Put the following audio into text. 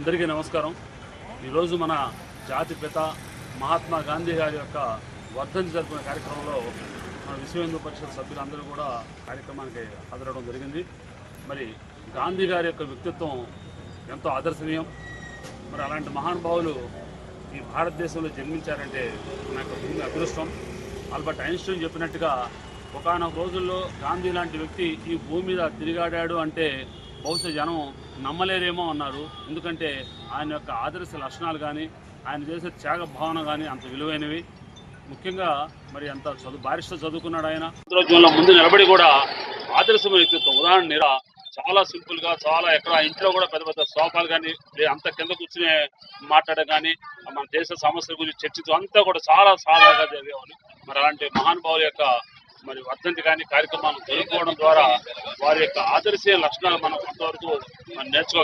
అందరికీ నమస్కారం. ఈరోజు మన జాతిపిత మహాత్మా గాంధీ గారి యొక్క వర్ధంతి జరుపుకునే కార్యక్రమంలో మన విశ్వ హిందూ పరిషత్ సభ్యులందరూ కూడా కార్యక్రమానికి హాజరవడం జరిగింది. మరి గాంధీ గారి యొక్క వ్యక్తిత్వం ఎంతో ఆదర్శనీయం. మరి అలాంటి మహానుభావులు ఈ భారతదేశంలో జన్మించారంటే నాకు యొక్క భూమి అదృష్టం. ఆల్బర్ట్ ఐన్స్టీన్ చెప్పినట్టుగా ఒకనొక రోజుల్లో గాంధీ లాంటి వ్యక్తి ఈ భూమి మీద తిరిగాడాడు అంటే బహుశా జనం నమ్మలేరేమో అన్నారు. ఎందుకంటే ఆయన యొక్క ఆదర్శ లక్షణాలు కానీ ఆయన చేసే త్యాగ భావన కానీ అంత విలువైనవి. ముఖ్యంగా మరి అంత చదువు బారిస్టర్ చదువుకున్నాడు ఆయన. అంతరోజుల్లో ముందు నిలబడి కూడా ఆదర్శమైన వ్యక్తిత్వం ఉదాహరణ నిరా చాలా సింపుల్గా చాలా ఎక్కడ ఇంట్లో కూడా పెద్ద పెద్ద సోఫాలు కానీ అంత కింద కూర్చునే మాట్లాడడం కానీ మన దేశ సమస్యల గురించి చర్చించడం అంతా కూడా చాలా సాదాగా జరిగేవాళ్ళు. మరి అలాంటి మహానుభావుల యొక్క మరి వర్ధంతి కానీ కార్యక్రమాలు జరుపుకోవడం ద్వారా వారి యొక్క ఆదర్శీయ లక్షణాలు మనం కొంతవరకు మనం నేర్చుకో